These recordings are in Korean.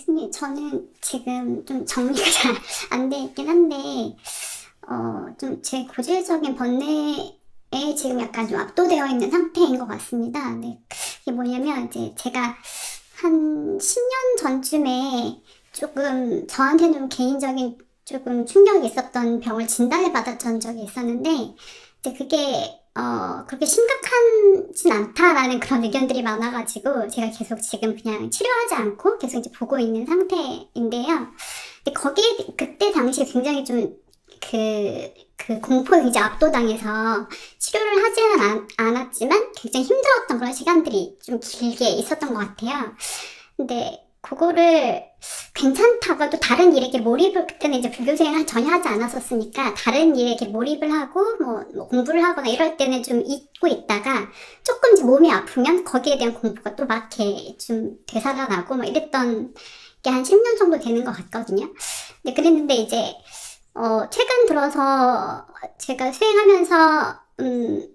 교수님, 저는 지금 좀 정리가 잘 안 돼 있긴 한데, 어, 좀 제 고질적인 번뇌에 지금 약간 좀 압도되어 있는 상태인 것 같습니다. 네. 이게 뭐냐면, 이제 제가 한 10년 전쯤에 조금 저한테 좀 개인적인 조금 충격이 있었던 병을 진단을 받았던 적이 있었는데, 이제 그게 어, 그렇게 심각하진 않다라는 그런 의견들이 많아가지고, 제가 계속 지금 그냥 치료하지 않고 계속 이제 보고 있는 상태인데요. 근데 거기에, 그때 당시에 굉장히 좀, 그, 그 공포에 이제 압도당해서 치료를 하지는 않, 않았지만 굉장히 힘들었던 그런 시간들이 좀 길게 있었던 것 같아요. 근데 그거를 괜찮다가도 다른 일에 이렇게 몰입을 그때는 이제 불교생활 전혀 하지 않았었으니까 다른 일에 이렇게 몰입을 하고 뭐, 뭐 공부를 하거나 이럴 때는 좀 잊고 있다가 조금 이제 몸이 아프면 거기에 대한 공부가 또 막 이렇게 좀 되살아나고 막 이랬던 게 한 10년 정도 되는 것 같거든요. 근데 그랬는데 이제 어 최근 들어서 제가 수행하면서 음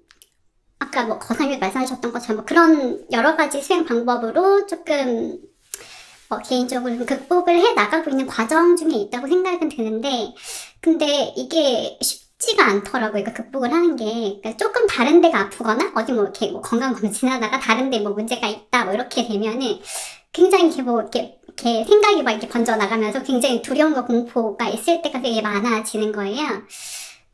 아까 뭐 거상님 말씀하셨던 것처럼 뭐 그런 여러 가지 수행 방법으로 조금 어, 개인적으로 좀 극복을 해 나가고 있는 과정 중에 있다고 생각은 드는데, 근데 이게 쉽지가 않더라고요. 그러니까 극복을 하는 게. 그러니까 조금 다른 데가 아프거나, 어디 뭐 이렇게 뭐 건강검진하다가 다른 데 뭐 문제가 있다, 뭐 이렇게 되면은 굉장히 이렇게 뭐 이렇게, 이렇게 생각이 막 이렇게 번져나가면서 굉장히 두려움과 공포가 있을 때가 되게 많아지는 거예요.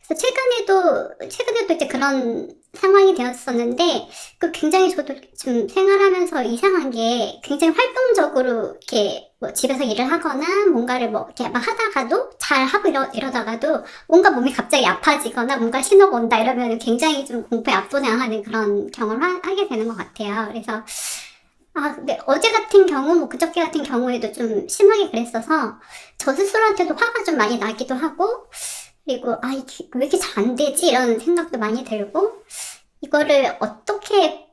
그래서 최근에도, 최근에도 이제 그런 상황이 되었었는데, 그 굉장히 저도 좀 생활하면서 이상한 게 굉장히 활동적으로 이렇게 뭐 집에서 일을 하거나 뭔가를 뭐 이렇게 막 하다가도 잘 하고 이러, 이러다가도 뭔가 몸이 갑자기 아파지거나 뭔가 신호가 온다 이러면 굉장히 좀 공포에 압도당하는 그런 경험을 하, 하게 되는 것 같아요. 그래서 아, 근데 어제 같은 경우, 뭐 그저께 같은 경우에도 좀 심하게 그랬어서 저 스스로한테도 화가 좀 많이 나기도 하고 그리고 아 이게 왜 이렇게 잘 안 되지? 이런 생각도 많이 들고 이거를 어떻게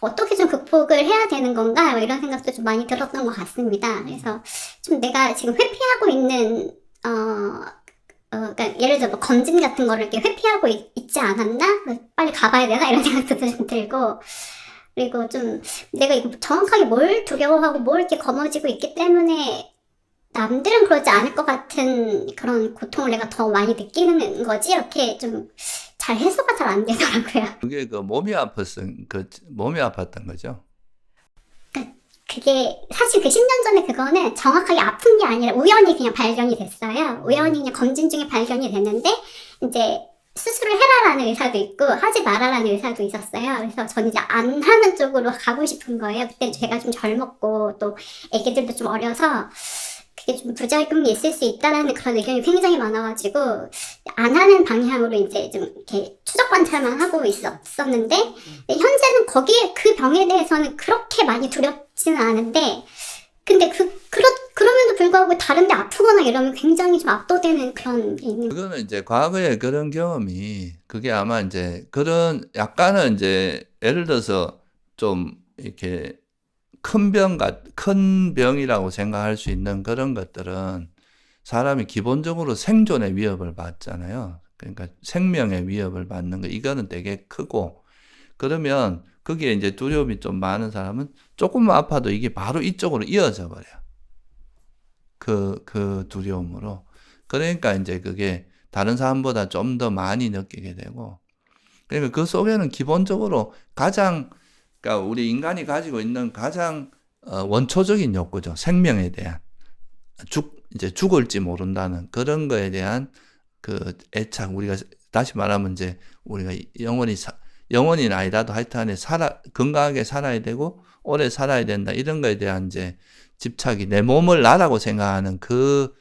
어떻게 좀 극복을 해야 되는 건가? 뭐 이런 생각도 좀 많이 들었던 것 같습니다. 그래서 좀 내가 지금 회피하고 있는 어, 어 그러니까 예를 들어 뭐 검진 같은 거를 이렇게 회피하고 있, 지 않았나? 빨리 가봐야 되나? 이런 생각도 좀 들고 그리고 좀 내가 이거 정확하게 뭘 두려워하고 뭘 이렇게 거머쥐고 있기 때문에 남들은 그러지 않을 것 같은 그런 고통을 내가 더 많이 느끼는 거지 이렇게 좀 잘 해소가 잘 안 되더라고요. 그게 그 몸이 아팠은 그 몸이 아팠던 거죠. 그게 사실 그 10년 전에 그거는 정확하게 아픈 게 아니라 우연히 그냥 발견이 됐어요. 우연히 그냥 검진 중에 발견이 됐는데 이제 수술을 해라라는 의사도 있고 하지 말아라는 의사도 있었어요. 그래서 저는 이제 안 하는 쪽으로 가고 싶은 거예요. 그때 제가 좀 젊었고 또 애기들도 좀 어려서 그게 좀 부작용이 있을 수 있다라는 그런 의견이 굉장히 많아가지고 안 하는 방향으로 이제 좀 이렇게 추적 관찰만 하고 있었었는데 현재는 거기에 그 병에 대해서는 그렇게 많이 두렵지는 않은데 근데 그 그렇 그럼에도 불구하고 다른데 아프거나 이러면 굉장히 좀 압도되는 그런 게 있는 그거는 이제 과거에 그런 경험이 그게 아마 이제 그런 약간은 이제 예를 들어서 좀 이렇게 큰 병, 큰 병이라고 생각할 수 있는 그런 것들은 사람이 기본적으로 생존의 위협을 받잖아요. 그러니까 생명의 위협을 받는 거, 이거는 되게 크고, 그러면 거기에 이제 두려움이 좀 많은 사람은 조금만 아파도 이게 바로 이쪽으로 이어져 버려. 그, 그 두려움으로. 그러니까 이제 그게 다른 사람보다 좀 더 많이 느끼게 되고, 그러니까 그 속에는 기본적으로 가장 그러니까 우리 인간이 가지고 있는 가장 어, 원초적인 욕구죠. 생명에 대한. 죽 이제 죽을지 모른다는 그런 거에 대한 그 애착. 우리가 다시 말하면 이제 우리가 영원히 사, 영원히는 아니라도 하여튼에 살아 건강하게 살아야 되고 오래 살아야 된다. 이런 거에 대한 이제 집착이 내 몸을 나라고 생각하는 그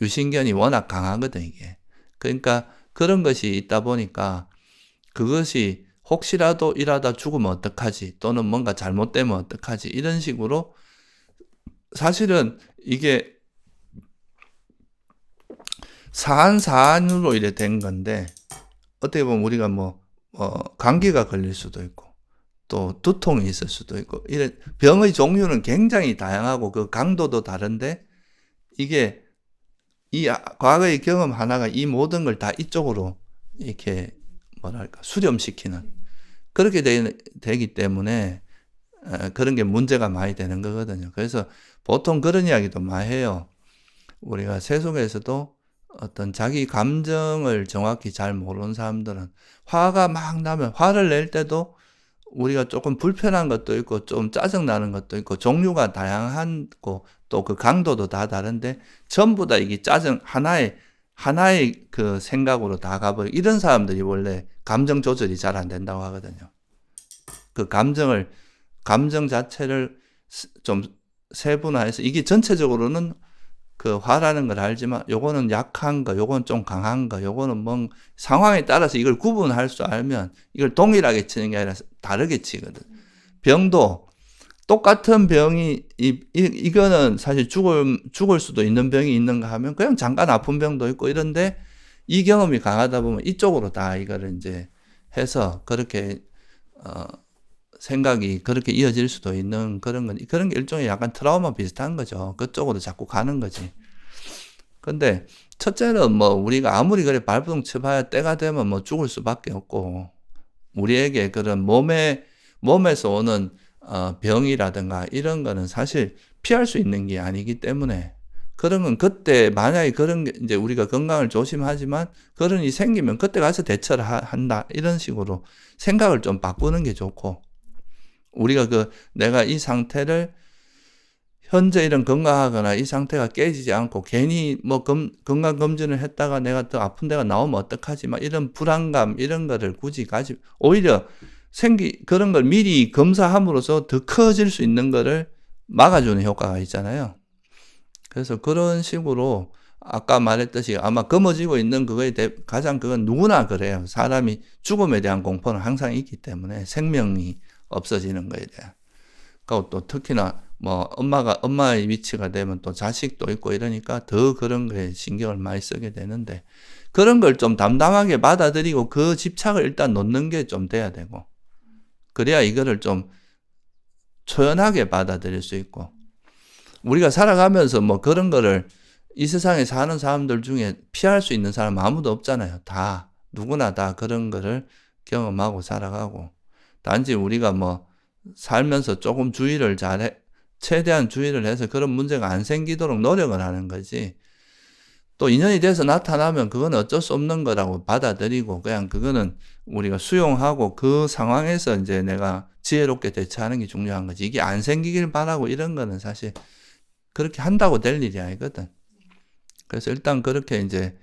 유신견이 워낙 강하거든 이게. 그러니까 그런 것이 있다 보니까 그것이 혹시라도 일하다 죽으면 어떡하지? 또는 뭔가 잘못되면 어떡하지? 이런 식으로 사실은 이게 사안 사안으로 이래 된 건데 어떻게 보면 우리가 뭐 어, 감기가 걸릴 수도 있고 또 두통이 있을 수도 있고 이래 병의 종류는 굉장히 다양하고 그 강도도 다른데 이게 이 아, 과거의 경험 하나가 이 모든 걸 다 이쪽으로 이렇게 뭐랄까 수렴시키는 그렇게 되, 되기 때문에 어, 그런 게 문제가 많이 되는 거거든요. 그래서 보통 그런 이야기도 많이 해요. 우리가 세속에서도 어떤 자기 감정을 정확히 잘 모르는 사람들은 화가 막 나면 화를 낼 때도 우리가 조금 불편한 것도 있고 좀 짜증 나는 것도 있고 종류가 다양하고 또 그 강도도 다 다른데 전부 다 이게 짜증 하나의 하나의 그 생각으로 다 가버려 이런 사람들이 원래 감정 조절이 잘 안 된다고 하거든요. 그 감정을 감정 자체를 스- 좀 세분화해서 이게 전체적으로는 그 화라는 걸 알지만 요거는 약한 거, 요거는 좀 강한 거, 요거는 뭔 상황에 따라서 이걸 구분할 줄 알면 이걸 동일하게 치는 게 아니라 다르게 치거든. 병도 똑같은 병이 이, 이 이 거는 사실 죽을 죽을 수도 있는 병이 있는가 하면 그냥 잠깐 아픈 병도 있고 이런데 이 경험이 강하다 보면 이쪽으로 다 이거를 이제 해서 그렇게 어 생각이 그렇게 이어질 수도 있는 그런 건 그런 게 일종의 약간 트라우마 비슷한 거죠. 그쪽으로 자꾸 가는 거지. 근데 첫째는 뭐 우리가 아무리 그래 발버둥 쳐봐야 때가 되면 뭐 죽을 수밖에 없고 우리에게 그런 몸에 몸에서 오는 어, 병이라든가 이런 거는 사실 피할 수 있는 게 아니기 때문에 그런 건 그때 만약에 그런 게 이제 우리가 건강을 조심하지만 그런 일이 생기면 그때 가서 대처를 하- 한다. 이런 식으로 생각을 좀 바꾸는 게 좋고 우리가 그 내가 이 상태를 현재 이런 건강하거나 이 상태가 깨지지 않고 괜히 뭐 검, 건강 검진을 했다가 내가 더 아픈 데가 나오면 어떡하지? 막 이런 불안감 이런 거를 굳이 가지 오히려 생기 그런 걸 미리 검사함으로써 더 커질 수 있는 거를 막아주는 효과가 있잖아요. 그래서 그런 식으로 아까 말했듯이 아마 검어지고 있는 그거에 대 가장 그건 누구나 그래요. 사람이 죽음에 대한 공포는 항상 있기 때문에 생명이 없어지는 거에 대한. 그리고 또 특히나 뭐 엄마가 엄마의 위치가 되면 또 자식도 있고 이러니까 더 그런 거에 신경을 많이 쓰게 되는데 그런 걸 좀 담담하게 받아들이고 그 집착을 일단 놓는 게 좀 돼야 되고 그래야 이거를 좀 초연하게 받아들일 수 있고 우리가 살아가면서 뭐 그런 거를 이 세상에 사는 사람들 중에 피할 수 있는 사람 아무도 없잖아요. 다 누구나 다 그런 거를 경험하고 살아가고 단지 우리가 뭐 살면서 조금 주의를 잘해 최대한 주의를 해서 그런 문제가 안 생기도록 노력을 하는 거지. 또 인연이 돼서 나타나면 그건 어쩔 수 없는 거라고 받아들이고 그냥 그거는 우리가 수용하고 그 상황에서 이제 내가 지혜롭게 대처하는 게 중요한 거지. 이게 안 생기길 바라고 이런 거는 사실 그렇게 한다고 될 일이 아니거든. 그래서 일단 그렇게 이제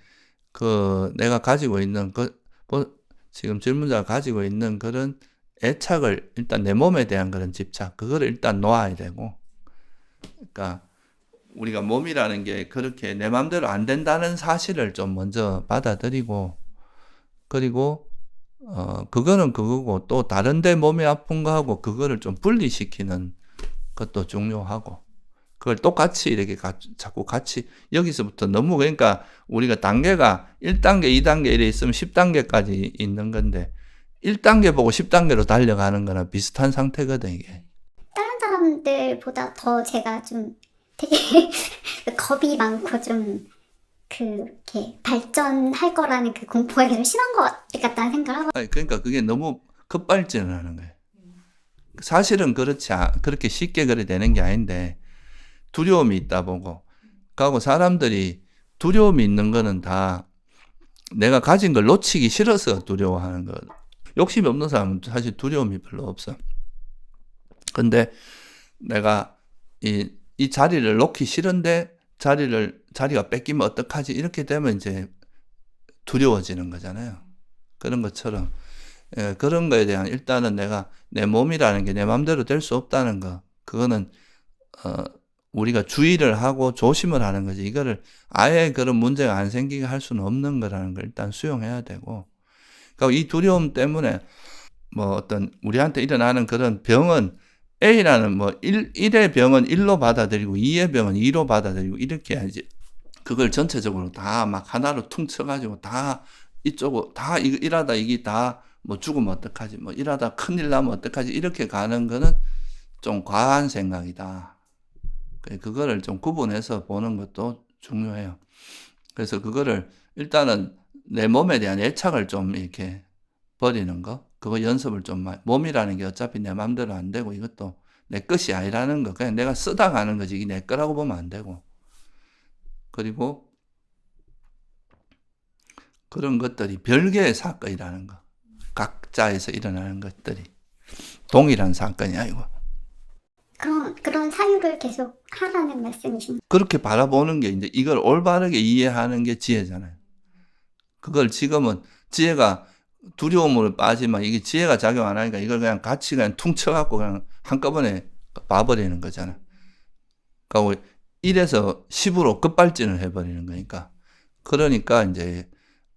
그 내가 가지고 있는 그뭐 지금 질문자가 가지고 있는 그런 애착을 일단 내 몸에 대한 그런 집착 그거를 일단 놓아야 되고 그러니까 우리가 몸이라는 게 그렇게 내 마음대로 안 된다는 사실을 좀 먼저 받아들이고 그리고 어 그거는 그거고 또 다른데 몸이 아픈 거하고 그거를 좀 분리시키는 것도 중요하고 그걸 똑같이 이렇게 가, 자꾸 같이 여기서부터 너무 그러니까 우리가 단계가 1단계, 2단계 이래 있으면 10단계까지 있는 건데 1단계 보고 10단계로 달려가는 거나 비슷한 상태거든 이게. 다른 사람들보다 더 제가 좀 되게 겁이 많고 좀 그렇게 발전할 거라는 그 공포가 좀 심한 것 같다는 생각을 하고 아니, 그러니까 그게 너무 급발진을 하는 거예요. 사실은 그렇지 않- 그렇게 쉽게 그래 되는 게 아닌데 두려움이 있다 보고 그하고 사람들이 두려움이 있는 거는 다 내가 가진 걸 놓치기 싫어서 두려워하는 거. 욕심이 없는 사람은 사실 두려움이 별로 없어. 근데 내가 이, 이 자리를 놓기 싫은데 자리를 자리가 뺏기면 어떡하지? 이렇게 되면 이제 두려워지는 거잖아요. 그런 것처럼 예, 그런 거에 대한 일단은 내가 내 몸이라는 게 내 마음대로 될 수 없다는 거 그거는 어 우리가 주의를 하고 조심을 하는 거지 이거를 아예 그런 문제가 안 생기게 할 수는 없는 거라는 걸 일단 수용해야 되고 그러니까 이 두려움 때문에 뭐 어떤 우리한테 일어나는 그런 병은 A라는 뭐 1, 1의 병은 1로 받아들이고 2의 병은 2로 받아들이고 이렇게 해야지 그걸 전체적으로 다 막 하나로 퉁쳐가지고 다 이쪽으로 다 이거 일하다 이게 다 뭐 죽으면 어떡하지 뭐 일하다 큰일 나면 어떡하지 이렇게 가는 거는 좀 과한 생각이다. 그- 그거를 좀 구분해서 보는 것도 중요해요. 그래서 그거를 일단은 내 몸에 대한 애착을 좀 이렇게 버리는 거, 그거 연습을 좀, 많이- 몸이라는 게 어차피 내 마음대로 안 되고 이것도 내 것이 아니라는 거. 그냥 내가 쓰다 가는 거지. 이게 내 거라고 보면 안 되고. 그리고 그런 것들이 별개의 사건이라는 거. 각자에서 일어나는 것들이 동일한 사건이 아니고. 그런 그런 사유를 계속 하라는 말씀이신 그렇게 바라보는 게 이제 이걸 올바르게 이해하는 게 지혜잖아요. 그걸 지금은 지혜가 두려움으로 빠지면 이게 지혜가 작용 안 하니까 이걸 그냥 같이 그냥 퉁쳐갖고 그냥 한꺼번에 봐버리는 거잖아. 그러니까 1에서 10으로 급발진을 해버리는 거니까. 그러니까 이제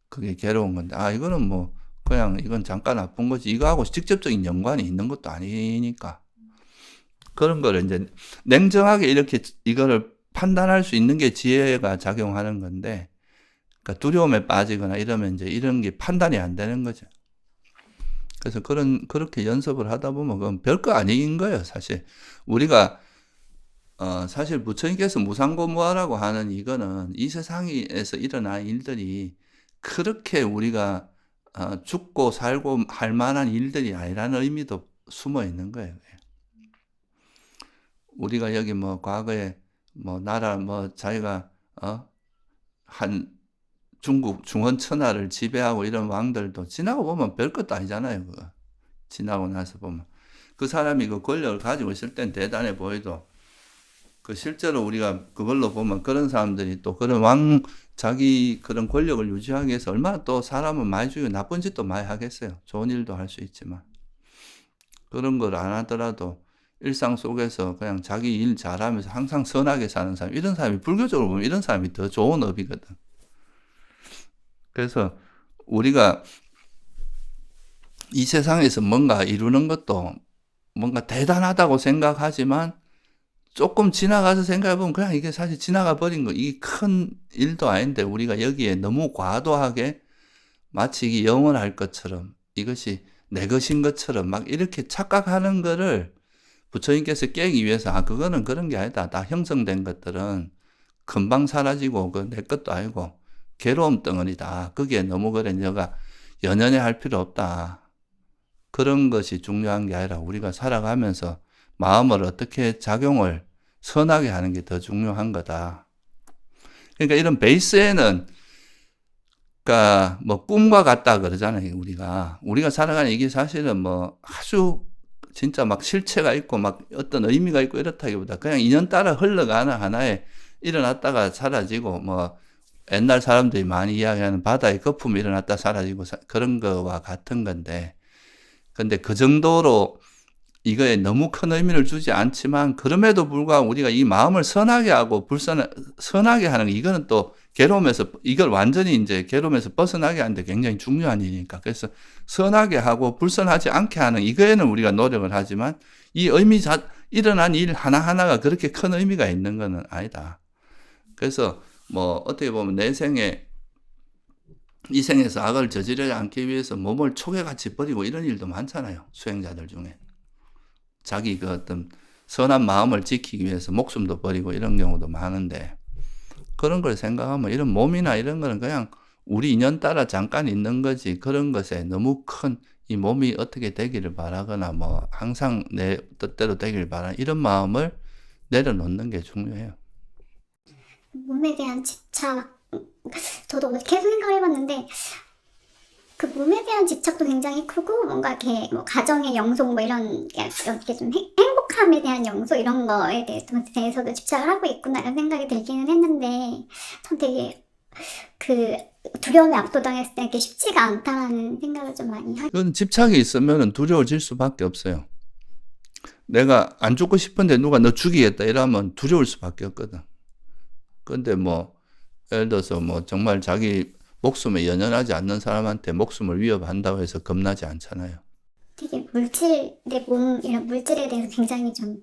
그게 괴로운 건데, 아, 이거는 뭐, 그냥 이건 잠깐 아픈 거지. 이거하고 직접적인 연관이 있는 것도 아니니까. 그런 거를 이제 냉정하게 이렇게 이거를 판단할 수 있는 게 지혜가 작용하는 건데, 그러니까 두려움에 빠지거나 이러면 이제 이런 게 판단이 안 되는 거죠. 그래서 그런, 그렇게 연습을 하다 보면 그건 별거 아닌 거예요, 사실. 우리가, 어, 사실 부처님께서 무상고무하라고 하는 이거는 이 세상에서 일어난 일들이 그렇게 우리가 어, 죽고 살고 할 만한 일들이 아니라는 의미도 숨어 있는 거예요. 우리가 여기 뭐 과거에 뭐 나라 뭐 자기가 어? 한 중국 중원 천하를 지배하고 이런 왕들도 지나고 보면 별것도 아니잖아요. 그거. 지나고 나서 보면 그 사람이 그 권력을 가지고 있을 땐 대단해 보여도 그 실제로 우리가 그걸로 보면 그런 사람들이 또 그런 왕 자기 그런 권력을 유지하기 위해서 얼마나 또 사람을 많이 죽이고 나쁜 짓도 많이 하겠어요. 좋은 일도 할 수 있지만 그런 걸 안 하더라도 일상 속에서 그냥 자기 일 잘하면서 항상 선하게 사는 사람 이런 사람이 불교적으로 보면 이런 사람이 더 좋은 업이거든. 그래서 우리가 이 세상에서 뭔가 이루는 것도 뭔가 대단하다고 생각하지만 조금 지나가서 생각해보면 그냥 이게 사실 지나가 버린 거, 이게 큰 일도 아닌데 우리가 여기에 너무 과도하게 마치 이게 영원할 것처럼 이것이 내 것인 것처럼 막 이렇게 착각하는 거를 부처님께서 깨기 위해서 아, 그거는 그런 게 아니다. 다 형성된 것들은 금방 사라지고 그 내 것도 아니고 괴로움 덩어리다. 거기에 너무 그래 너가 연연해 할 필요 없다. 그런 것이 중요한 게 아니라 우리가 살아가면서 마음을 어떻게 작용을 선하게 하는 게 더 중요한 거다. 그러니까 이런 베이스에는 그러니까 뭐 꿈과 같다 그러잖아요, 우리가. 우리가 살아가는 이게 사실은 뭐 아주 진짜 막 실체가 있고 막 어떤 의미가 있고 이렇다기보다 그냥 인연 따라 흘러가는 하나에 일어났다가 사라지고 뭐 옛날 사람들이 많이 이야기하는 바다의 거품이 일어났다 사라지고 사- 그런 거와 같은 건데 근데 그 정도로 이거에 너무 큰 의미를 주지 않지만 그럼에도 불구하고 우리가 이 마음을 선하게 하고 불선 선하게 하는 거, 이거는 또 괴로움에서 이걸 완전히 이제 괴로움에서 벗어나게 하는데 굉장히 중요한 일이니까 그래서 선하게 하고 불선하지 않게 하는 이거에는 우리가 노력을 하지만 이 의미 자 일어난 일 하나 하나가 그렇게 큰 의미가 있는 것은 아니다. 그래서 뭐 어떻게 보면 내 생에 이 생에서 악을 저지르지 않기 위해서 몸을 초계같이 버리고 이런 일도 많잖아요. 수행자들 중에. 자기 그 어떤 선한 마음을 지키기 위해서 목숨도 버리고 이런 경우도 많은데 그런 걸 생각하면 이런 몸이나 이런 거는 그냥 우리 인연 따라 잠깐 있는 거지 그런 것에 너무 큰 이 몸이 어떻게 되기를 바라거나 뭐 항상 내 뜻대로 되기를 바라는 이런 마음을 내려놓는 게 중요해요. 몸에 대한 집착 저도 계속 생각을 해봤는데 그 몸에 대한 집착도 굉장히 크고 뭔가 이렇게 뭐 가정의 영속 뭐 이런 게 이렇게 좀 행, 행복함에 대한 영속 이런 거에 대해- 대해서도 집착을 하고 있구나 이런 생각이 들기는 했는데 참 되게 그 두려움에 압도당했을 때 이렇게 쉽지가 않다라는 생각을 좀 많이 그건 집착이 있으면 두려워질 수밖에 없어요. 내가 안 죽고 싶은데 누가 너 죽이겠다 이러면 두려울 수밖에 없거든. 근데 뭐, 예를 들어서 뭐 정말 자기 목숨에 연연하지 않는 사람한테 목숨을 위협한다고 해서 겁나지 않잖아요. 되게 물질 내 몸 이런 물질에 대해서 굉장히 좀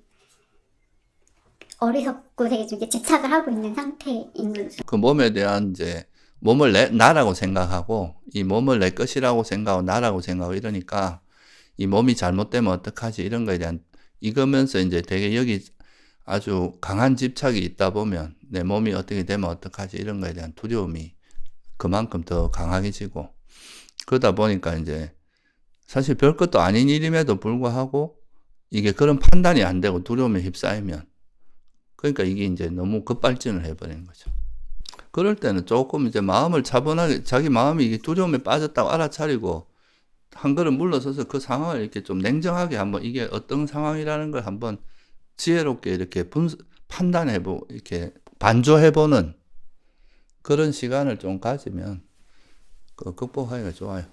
어리석고 되게 좀 집착을 하고 있는 상태인 거죠. 그 몸에 대한 이제 몸을 내, 나라고 생각하고 이 몸을 내 것이라고 생각하고 나라고 생각하고 이러니까 이 몸이 잘못되면 어떡하지 이런 거에 대한 이거면서 이제 되게 여기 아주 강한 집착이 있다 보면 내 몸이 어떻게 되면 어떡하지 이런 거에 대한 두려움이 그만큼 더 강하게지고 그러다 보니까 이제 사실 별 것도 아닌 일임에도 불구하고 이게 그런 판단이 안 되고 두려움에 휩싸이면 그러니까 이게 이제 너무 급발진을 해버리는 거죠. 그럴 때는 조금 이제 마음을 차분하게 자기 마음이 이게 두려움에 빠졌다고 알아차리고 한 걸음 물러서서 그 상황을 이렇게 좀 냉정하게 한번 이게 어떤 상황이라는 걸 한번 지혜롭게 이렇게 분 판단해보 이렇게 반조해보는 그런 시간을 좀 가지면 그 극복하기가 좋아요.